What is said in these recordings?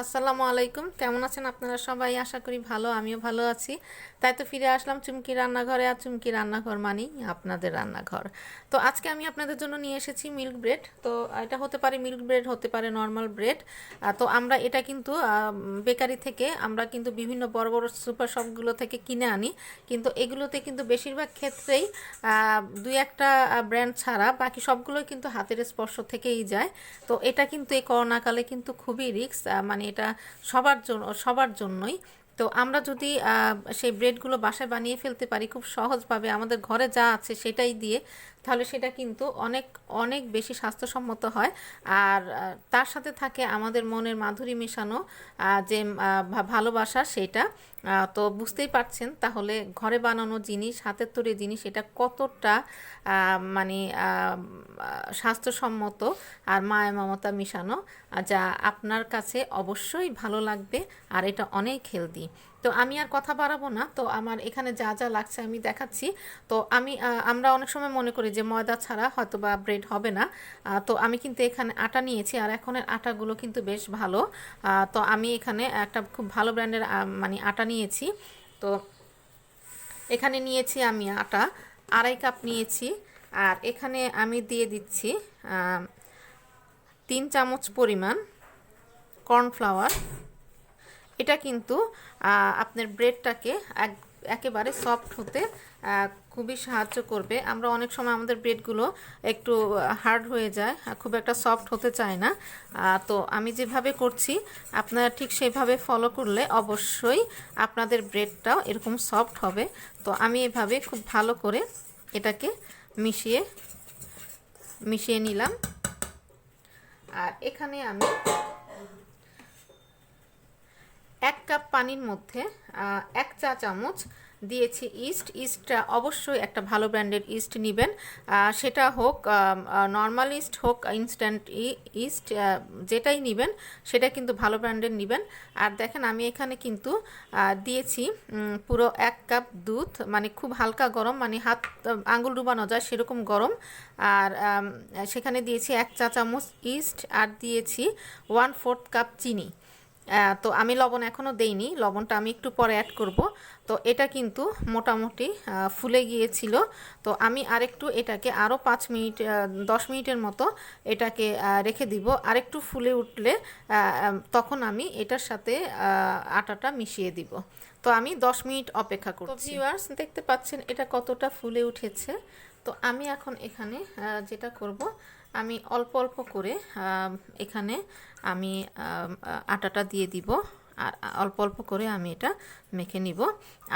আসসালামু আলাইকুম। কেমন আছেন আপনারা সবাই? আশা করি ভালো আমিও ভালো আছি। তাই তো ফিরে আসলাম চুমকি রান্নাঘরে, আর চুমকি রান্নাঘর মানেই আপনাদের রান্নাঘর। তো আজকে আমি আপনাদের জন্য নিয়ে এসেছি মিল্ক ব্রেড। তো এটা হতে পারে মিল্ক ব্রেড, হতে পারে নর্মাল ব্রেড। তো আমরা এটা কিন্তু বেকারি থেকে আমরা কিন্তু বিভিন্ন বড় বড় সুপার শপগুলো থেকে কিনে আনি। কিন্তু এগুলোতে কিন্তু বেশিরভাগ ক্ষেত্রেই দুই একটা ব্র্যান্ড ছাড়া বাকি সবগুলোই কিন্তু হাতের স্পর্শ থেকেই যায়। তো এটা কিন্তু এই করোনাকালে কিন্তু খুবই রিস্ক মানে এটা সবার জন্য সবার জন্যই। তো আমরা যদি সেই ব্রেডগুলো বাসায় বানিয়ে ফেলতে পারি, খুব সহজভাবে আমাদের ঘরে যা আছে সেটাই দিয়ে তাহলে সেটা কিন্তু অনেক অনেক বেশি স্বাস্থ্যসম্মত হয়। আর তার সাথে থাকে আমাদের মনের মাধুরী মেশানো যে ভালোবাসা সেটা। তো বুঝতেই পারছেন তাহলে ঘরে বানানো জিনিস, হাতের তৈরি জিনিস এটা কতটা মানে স্বাস্থ্যসম্মত আর মায়া মমতা মিশানো, যা আপনার কাছে অবশ্যই ভালো লাগবে আর এটা অনেক হেলদি তো আমি আর কথা বাড়াবো না। তো আমার এখানে যা যা লাগছে আমি দেখাচ্ছি। তো আমি আমরা অনেক সময় মনে করি যে ময়দা ছাড়া হয়তো বা ব্রেড হবে না। তো আমি কিন্তু এখানে আটা নিয়েছি আর এখনের আটাগুলো কিন্তু বেশ ভালো। তো আমি এখানে একটা খুব ভালো ব্র্যান্ডের মানে আটা নিয়েছি। তো এখানে নিয়েছি আমি আটা, আড়াই কাপ নিয়েছি। আর এখানে আমি দিয়ে দিচ্ছি তিন চামচ পরিমাণ কর্নফ্লাওয়ার। এটা কিন্তু আপনার ব্রেডটাকে এক, একেবারে সফট হতে খুবই সাহায্য করবে। আমরা অনেক সময় আমাদের ব্রেডগুলো একটু হার্ড হয়ে যায় খুব একটা সফট হতে চায় না। তো আমি যেভাবে করছি, আপনারা ঠিক সেভাবে ফলো করলে অবশ্যই আপনাদের ব্রেডটাও এরকম সফট হবে। তো আমি এভাবে খুব ভালো করে এটাকে মিশিয়ে মিশিয়ে নিলাম। আর এখানে আমি এক কাপ পানির মধ্যে এক চা চামচ দিয়েছি ইস্ট। ইস্টটা অবশ্যই একটা ভালো ব্র্যান্ডের ইস্ট নেবেন। সেটা হোক নর্মাল ইস্ট হোক, ইনস্ট্যান্ট ইস্ট যেটাই নেবেন, সেটা কিন্তু ভালো ব্র্যান্ডের নেবেন। আর দেখেন, আমি এখানে কিন্তু দিয়েছি পুরো এক কাপ দুধ মানে খুব হালকা গরম মানে হাত, আঙুল ডুবানো যায় সেরকম গরম। আর সেখানে দিয়েছি এক চা চামচ ইস্ট, আর দিয়েছি ওয়ান ফোর্থ কাপ চিনি। তো আমি লবণ এখনও দেইনি লবণটা আমি একটু পরে অ্যাড করব। তো এটা কিন্তু মোটামুটি ফুলে গিয়েছিল। তো আমি আরেকটু এটাকে আরও পাঁচ মিনিট দশ মিনিটের মতো এটাকে রেখে দিব। আরেকটু ফুলে উঠলে তখন আমি এটার সাথে আটাটা মিশিয়ে দিব। তো আমি দশ মিনিট অপেক্ষা করছি। ভিউয়ার্স দেখতে পাচ্ছেন এটা কতটা ফুলে উঠেছে। তো আমি এখন এখানে যেটা করব আমি অল্প অল্প করে এখানে আমি আটাটা দিয়ে দিব। আর অল্প অল্প করে আমি এটা মেখে নিব।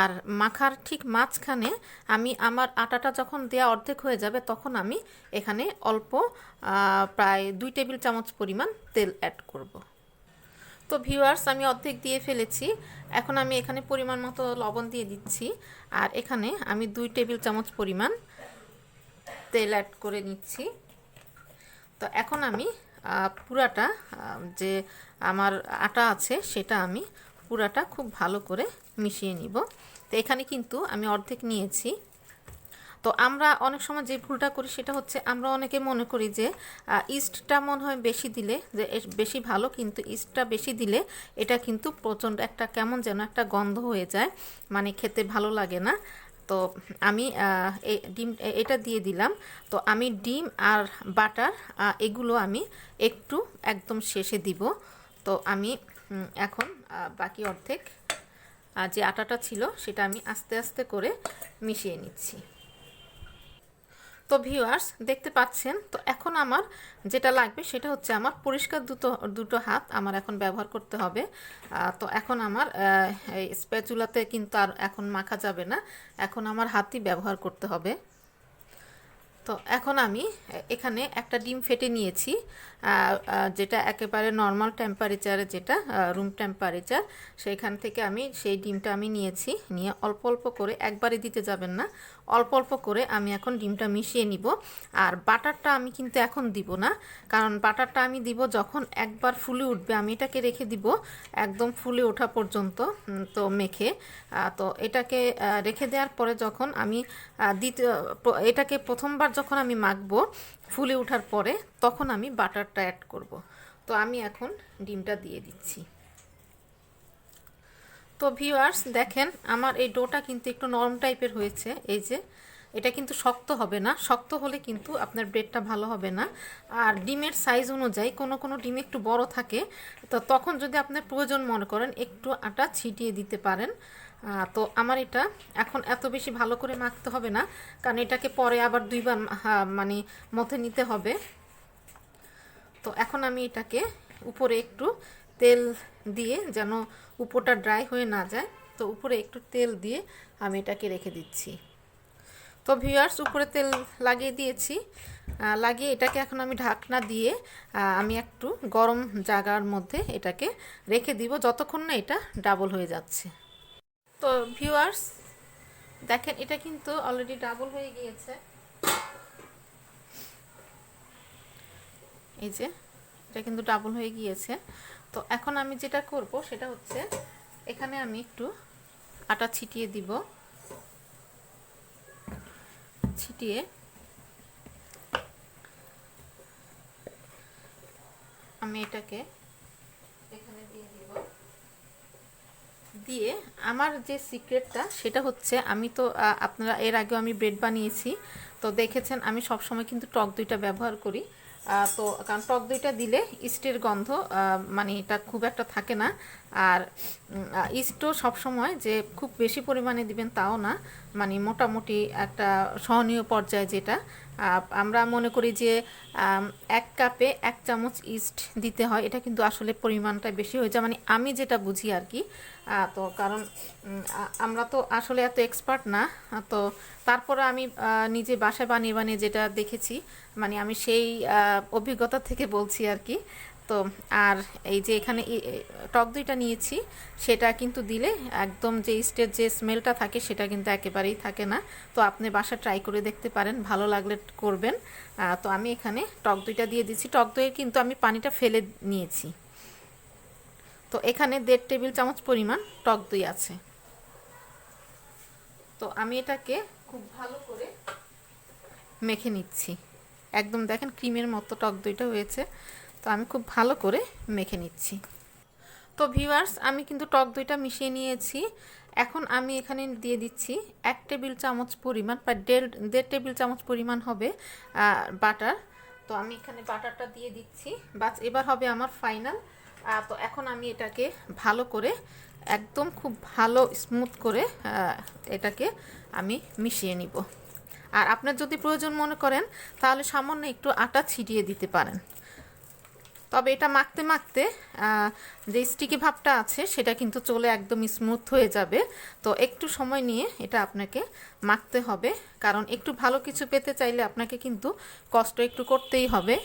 আর মাখার ঠিক মাঝখানে আমি আমার আটাটা যখন দেয়া অর্ধেক হয়ে যাবে, তখন আমি এখানে অল্প প্রায় দুই টেবিল চামচ পরিমাণ তেল অ্যাড করব। তো ভিউয়ার্স আমি অর্ধেক দিয়ে ফেলেছি। এখন আমি এখানে পরিমাণ মতো লবণ দিয়ে দিচ্ছি। আর এখানে আমি দুই টেবিল চামচ পরিমাণ তেল অ্যাড করে নিচ্ছি। তো এখন আমি পুরাটা যে আমার আটা আছে সেটা আমি পুরাটা খুব ভালো করে মিশিয়ে নিব। তো এখানে কিন্তু আমি অর্ধেক নিয়েছি। তো আমরা অনেক সময় যে ভুলটা করি সেটা হচ্ছে আমরা অনেকে মনে করি যে ইস্টটা মনে হয় বেশি দিলে, যে বেশি ভালো, কিন্তু ইস্টটা বেশি দিলে এটা কিন্তু প্রচণ্ড একটা কেমন যেন একটা গন্ধ হয়ে যায়। মানে খেতে ভালো লাগে না। তো আমি ডিম এটা দিয়ে দিলাম। তো আমি ডিম আর বাটার এগুলো আমি একটু একদম শেষে দিব। তো আমি এখন বাকি অর্ধেক যে আটাটা ছিল সেটা আমি আস্তে আস্তে করে মিশিয়ে নিচ্ছি। তো ভিউয়ার্স দেখতে পাচ্ছেন, তো এখন আমার যেটা লাগবে সেটা হচ্ছে আমার পরিষ্কার দুটো দুটো হাত আমার এখন ব্যবহার করতে হবে। তো এখন আমার এই স্প্যাচুলাতে কিন্তু আর এখন মাখা যাবে না, এখন আমার হাতই ব্যবহার করতে হবে। তো এখন আমি এখানে একটা ডিম ফেটে নিয়েছি যেটা একেবারে নর্মাল টেম্পারেচারে যেটা রুম টেম্পারেচার সেইখান থেকে আমি সেই ডিমটা আমি নিয়েছি, নিয়ে অল্প অল্প করে একবারে দিতে যাবেন না অল্প অল্প করে আমি এখন ডিমটা মিশিয়ে নিব। আর বাটারটা আমি কিন্তু এখন দিব না, কারণ বাটারটা আমি দিব যখন একবার ফুলে উঠবে, আমি এটাকে রেখে দিব একদম ফুলে ওঠা পর্যন্ত তো মেখে। তো এটাকে রেখে দেওয়ার পরে যখন আমি দ্বিতীয় এটাকে প্রথমবার যখন আমি মাখবো ফুলে ওঠার পরে, তখন আমি বাটারটা অ্যাড করব। তো আমি এখন ডিমটা দিয়ে দিচ্ছি। তো ভিউয়ার্স দেখেন, আমার এই ডোটা কিন্তু একটু নরম টাইপের হয়েছে, এই যে। এটা কিন্তু শক্ত হবে না, শক্ত হলে কিন্তু আপনার ব্রেডটা ভালো হবে না। আর ডিমের সাইজ অনুযায়ী কোনো কোনো ডিম একটু বড় থাকে, তো তখন যদি আপনার প্রয়োজন মনে করেন, একটু আটা ছিটিয়ে দিতে পারেন। তো আমার এটা এখন এত বেশি ভালো করে মাখতে হবে না, কারণ এটাকে পরে আবার দুইবার মানে মথে নিতে হবে। তো এখন আমি এটাকে উপরে একটু তেল দিয়ে যেন উপরটা ড্রাই হয়ে না যায়, তো উপরে একটু তেল দিয়ে আমি এটাকে রেখে দিচ্ছি। তো ভিউয়ার্স, উপরে তেল লাগিয়ে দিয়েছি। লাগিয়ে এটাকে এখন আমি ঢাকনা দিয়ে আমি একটু গরম জায়গার মধ্যে এটাকে রেখে দিব, যতক্ষণ না এটা ডাবল হয়ে যাচ্ছে। তো ভিউয়ার্স, দেখেন, এটা কিন্তু অলরেডি ডাবল হয়ে গিয়েছে। এই যে এটা কিন্তু ডাবল হয়ে গিয়েছে। তো এখন আমি যেটা করব সেটা হচ্ছে, এখানে আমি একটু আটা ছিটিয়ে দিব। ছিটিয়ে আমি এটাকে এখানে দিয়ে দিব। দিয়ে আমার যে সিক্রেটটা সেটা হচ্ছে, আমি তো আপনারা এর আগেও আমি ব্রেড বানিয়েছি। তো দেখেছেন আমি সব সময় কিন্তু টক দইটা ব্যবহার করি। তো কারণ টক দইটা দিলে ইস্টের গন্ধ মানে এটা খুব একটা থাকে না। আর ইস্টও সবসময় যে খুব বেশি পরিমাণে দিবেন তাও না। মানে মোটামুটি একটা সহনীয় পর্যায়ে যেটা। আমরা মনে করি যে এক কাপে এক চামচ ইস্ট দিতে হয়। এটা কিন্তু আসলে পরিমাণটা বেশি হয়ে যায়। মানে আমি যেটা বুঝি আর কি তো কারণ আমরা তো আসলে এত এক্সপার্ট না তো তারপরে আমি নিজে বাসায় বানিয়ে বানিয়ে যেটা দেখেছি মানে আমি সেই অভিজ্ঞতা থেকে বলছি আর কি। তো আর এই যে এখানে টক দইটা নিয়েছি, সেটা কিন্তু দিলে একদম যে ইস্টের যে স্মেলটা থাকে, সেটা কিন্তু একেবারেই থাকে না। তো আপনি বাসা ট্রাই করে দেখতে পারেন, ভালো লাগলে করবেন। তো আমি এখানে টক দইটা দিয়ে দিচ্ছি। টক দইয়ের কিন্তু আমি পানিটা ফেলে নিয়েছি। তো এখানে দেড় টেবিল চামচ পরিমাণ টক দই আছে। তো আমি এটাকে খুব ভালো করে মেখে নিচ্ছি। একদম দেখেন ক্রিমের মতো টক দইটা হয়েছে। তো আমি খুব ভালো করে মেখে নিচ্ছি। তো ভিউয়ার্স, আমি কিন্তু টক দইটা মিশিয়ে নিয়েছি। এখন আমি এখানে দিয়ে দিচ্ছি এক টেবিল চামচ পরিমাণ প্রায় দেড় দেড় টেবিল চামচ পরিমাণ হবে বাটার। তো আমি এখানে বাটারটা দিয়ে দিচ্ছি। বাস, এবার হবে আমার ফাইনাল তো এখন আমি এটাকে ভালো করে, একদম খুব ভালো স্মুথ করে এটাকে আমি মিশিয়ে নিব। আর আপনার যদি প্রয়োজন মনে করেন, তাহলে সামান্য একটু আটা ছিটিয়ে দিতে পারেন। তবে এটা মাখতে মাখতে যে স্টিকি ভাবটা আছে, সেটা কিন্তু চলে একদম স্মুথ হয়ে যাবে। তো একটু সময় নিয়ে এটা আপনাকে মাখতে হবে, কারণ একটু ভালো কিছু পেতে চাইলে আপনাকে কিন্তু কষ্ট একটু করতেই হবে।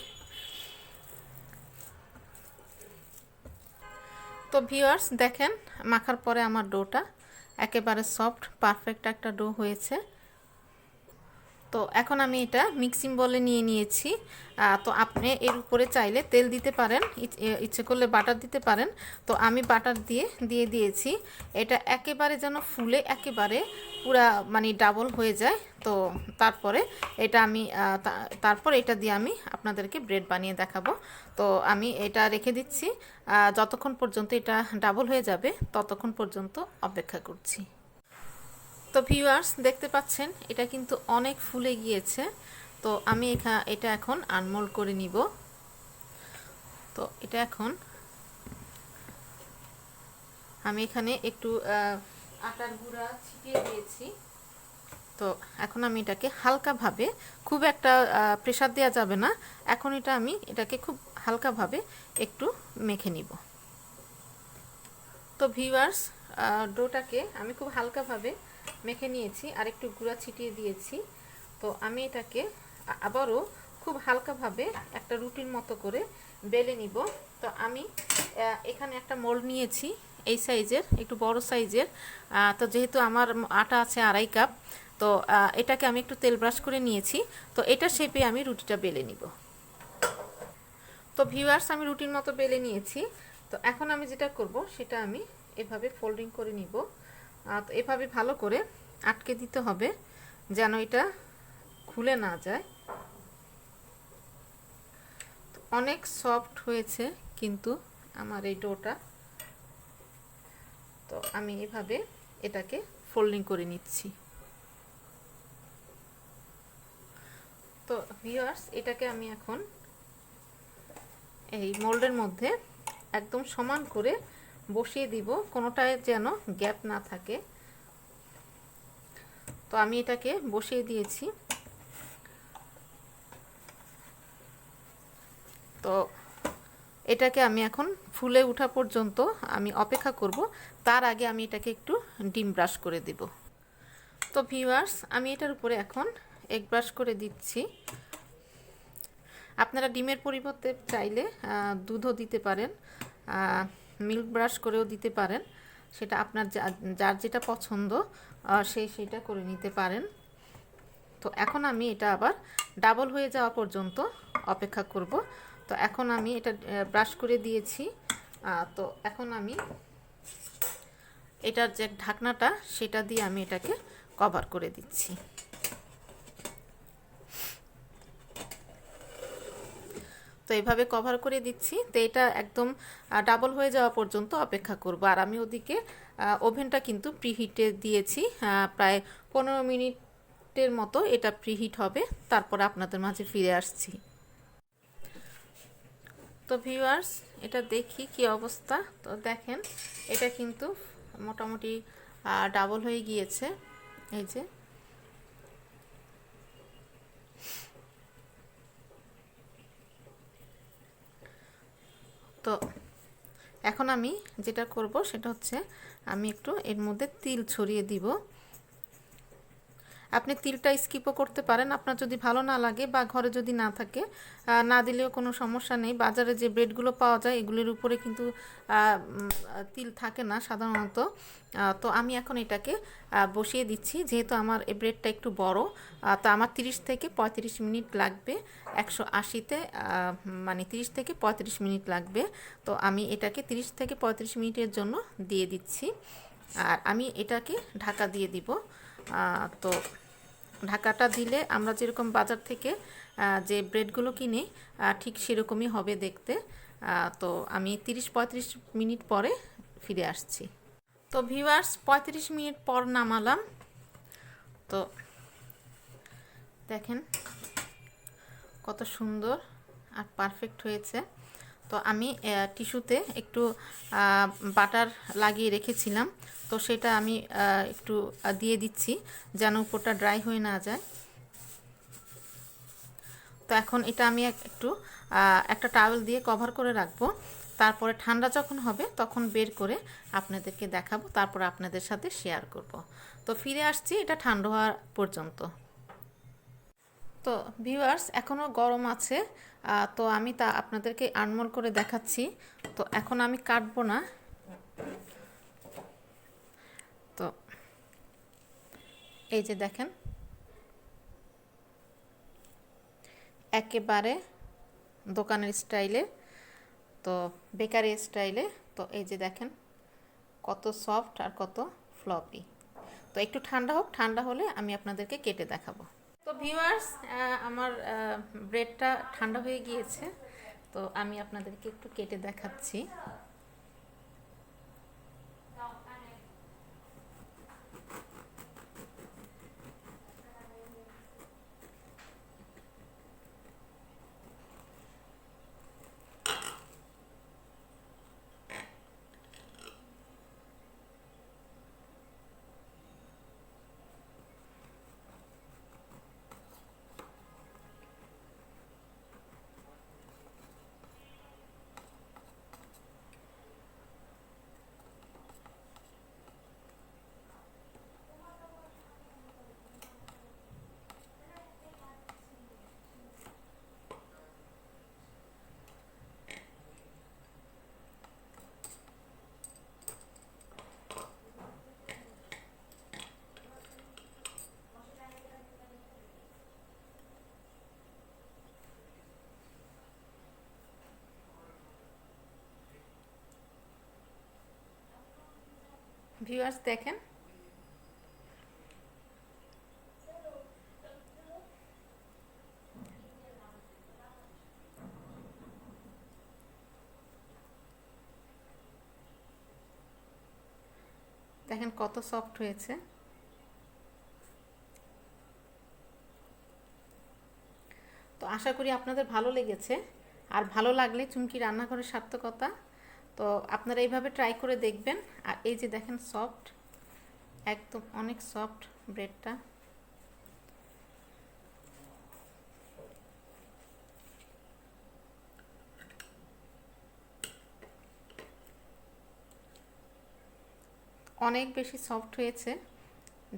তো ভিউয়ার্স দেখেন মাখার পরে আমার ডোটা একেবারে সফট পারফেক্ট একটা ডো হয়েছে। তো এখন আমি এটা মিক্সিং বলে নিয়ে নিয়েছি। তো আপনি এর উপরে চাইলে তেল দিতে পারেন, ইচ- ইচ্ছে করলে বাটার দিতে পারেন। তো আমি বাটার দিয়ে দিয়ে দিয়েছি। এটা একেবারে যেন ফুলে একেবারে পুরা মানে ডাবল হয়ে যায়। তো তারপরে এটা আমি তারপর এটা দিয়ে আমি আপনাদেরকে ব্রেড বানিয়ে দেখাবো। তো আমি এটা রেখে দিচ্ছি। যতক্ষণ পর্যন্ত এটা ডাবল হয়ে যাবে, ততক্ষণ পর্যন্ত অপেক্ষা করছি। তো ভিউয়ার্স দেখতে পাচ্ছেন, এটা কিন্তু অনেক ফুলে গিয়েছে। তো আমি এখা, এটা এখন আনমোল্ড করে নিব। তো এটা এখন আমি এখানে একটু আটার গুঁড়া ছিটিয়ে দিয়েছি। তো এখন আমি এটাকে হালকাভাবে, খুব একটা প্রেশার দেওয়া যাবে না। এখন এটা আমি এটাকে খুব হালকাভাবে একটু মেখে নিব। তো ভিউয়ার্স ডোটাকে আমি খুব হালকাভাবে মেখে নিয়েছি, আর একটু গুঁড়া ছিটিয়ে দিয়েছি। তো আমি এটাকে আবারও খুব হালকাভাবে একটা রুটির মতো করে বেলে নিব। তো আমি এখানে একটা মোল্ড নিয়েছি, এই সাইজের, একটু বড় সাইজের। তো যেহেতু আমার আটা আছে আড়াই কাপ, তো এটাকে আমি একটু তেল ব্রাশ করে নিয়েছি। তো এটা শেপে আমি রুটিটা বেলে নিব। তো ভিউয়ার্স, আমি রুটির মতো বেলে নিয়েছি। তো এখন আমি যেটা করব, সেটা আমি এভাবে ফোল্ডিং করে নিব। তো এভাবে ভালো করে আটকে দিতে হবে যেন এটা খুলে না যায়। অনেক সফট হয়েছে কিন্তু আমার এই ডোটা। তো আমি এভাবে এটাকে ফোল্ডিং করে নিচ্ছি। তো ভিউয়ার্স এটাকে আমি এখন এই মোল্ডের মধ্যে একদম সমান করে বসিয়ে দিব, কোনোটায় যেন গ্যাপ না থাকে। তো আমি এটাকে বসিয়ে দিয়েছি। তো এটাকে আমি এখন ফুলে ওঠা পর্যন্ত আমি অপেক্ষা করব। তার আগে আমি এটাকে একটু ডিম ব্রাশ করে দিব। তো ভিউয়ার্স, আমি এটার উপরে এখন এগ ব্রাশ করে দিচ্ছি। আপনারা ডিমের পরিবর্তে চাইলে দুধও দিতে পারেন। মিল্ক ব্রাশ করেও দিতে পারেন। সেটা আপনার যার যেটা পছন্দ সেই সেটা করে নিতে পারেন। তো এখন আমি এটা আবার ডাবল হয়ে যাওয়া পর্যন্ত অপেক্ষা করব। তো এখন আমি এটা ব্রাশ করে দিয়েছি। তো এখন আমি এটার যে ঢাকনাটা, সেটা দিয়ে আমি এটাকে কভার করে দিচ্ছি। তো এভাবে কভার করে দিচ্ছি। তো এটা একদম ডাবল হয়ে যাওয়া পর্যন্ত অপেক্ষা করব। আর আমি ওদিকে ওভেনটা কিন্তু প্রিহিটে দিয়েছি। প্রায় পনেরো মিনিটের মতো এটা প্রিহিট হবে। তারপর আপনাদের মাঝে ফিরে আসছি। তো ভিউয়ার্স এটা দেখি কি অবস্থা। তো দেখেন, এটা কিন্তু মোটামুটি ডাবল হয়ে গিয়েছে। এই যে তো এখন আমি যেটা করব সেটা হচ্ছে আমি একটু এর মধ্যে তিল ছড়িয়ে দিব। আপনি তিলটা স্কিপও করতে পারেন। আপনার যদি ভালো না লাগে বা ঘরে যদি না থাকে না দিলেও কোনো সমস্যা নেই। বাজারে যে ব্রেডগুলো পাওয়া যায়, এগুলির উপরে কিন্তু তিল থাকে না সাধারণত। তো আমি এখন এটাকে বসিয়ে দিচ্ছি। যেহেতু আমার এই ব্রেডটা একটু বড় তো আমার 30 থেকে 35 মিনিট লাগবে। একশো আশিতে মানে 30 থেকে 35 মিনিট লাগবে। তো আমি এটাকে 30 থেকে 35 মিনিটের জন্য দিয়ে দিচ্ছি। আর আমি এটাকে ঢাকা দিয়ে দিব। তো ঢাকাটা দিলে আমরা যেরকম বাজার থেকে যে ব্রেডগুলো কিনি ঠিক সেরকমই হবে দেখতে। তো আমি তিরিশ পঁয়ত্রিশ মিনিট পরে ফিরে আসছি। তো ভিউয়ার্স, পঁয়ত্রিশ মিনিট পর নামালাম। তো দেখেন কত সুন্দর আর পারফেক্ট হয়েছে। তো আমি টিস্যুতে একটু বাটার লাগিয়ে রেখেছিলাম। তো সেটা আমি একটু দিয়ে দিচ্ছি যেন উপরটা ড্রাই হয়ে না যায়। তো এখন এটা আমি একটু একটা টাওয়েল দিয়ে কভার করে রাখব। তারপরে ঠান্ডা যখন হবে তখন বের করে আপনাদেরকে দেখাবো, তারপর আপনাদের সাথে শেয়ার করব। তো ফিরে আসছি, এটা ঠান্ডা হওয়ার পর্যন্ত। তো ভিউয়ার্স এখনও গরম আছে। তো আমি তা আপনাদেরকে আনমোল করে দেখাচ্ছি। তো এখন আমি কাটবো না। তো এই যে দেখেন। একেবারে দোকানের স্টাইলে, তো বেকারি স্টাইলে, তো এই যে দেখেন কত সফট আর কত ফ্লপি। তো একটু ঠান্ডা হোক, ঠান্ডা হলে আমি আপনাদেরকে কেটে দেখাবো। তো ভিউয়ার্স আমার ব্রেডটা ঠান্ডা হয়ে গিয়েছে তো আমি আপনাদেরকে একটু কেটে দেখাচ্ছি। ভিউয়ার্স, দেখেন। দেখেন কত সফট হয়েছে। তো আশা করি আপনাদের ভালো লেগেছে। আর ভালো লাগলে চুমকি রান্নাঘরের সার্থকতা তো আপনারা এইভাবে ট্রাই করে দেখবেন। আর এই যে দেখেন সফট একদম অনেক সফট ব্রেডটা অনেক বেশি সফট হয়েছে,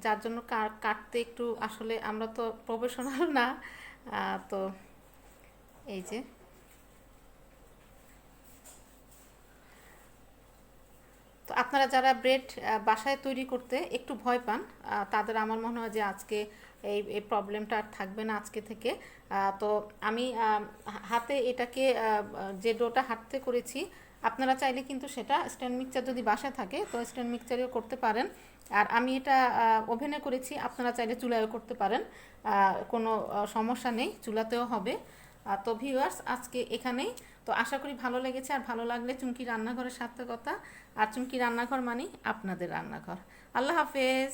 যার জন্য কাটতে একটু আসলে আমরা তো প্রফেশনাল না। তো এই যে আপনারা যারা ব্রেড বাসায় তৈরি করতে একটু ভয় পান তাদের আমার মনে হয় যে আজকে এই এই প্রবলেমটা আর থাকবে না আজকে থেকে। তো আমি হাতে এটাকে যে ডোটা হাঁটতে করেছি, আপনারা চাইলে কিন্তু সেটা স্ট্যান্ড মিক্সচার যদি বাসায় থাকে, তো স্ট্যান্ড মিক্সচারেও করতে পারেন। আর আমি এটা ওভেনে করেছি, আপনারা চাইলে চুলায়ও করতে পারেন। কোনো সমস্যা নেই, চুলাতেও হবে। তো ভিউয়ার্স আজকে এখানেই। তো আশা করি ভালো লেগেছে আর ভালো লাগলে চুমকি রান্নাঘরের সার্থকতা। আর চুমকি রান্নাঘর মানে আপনাদের রান্নাঘর। আল্লাহ হাফেজ।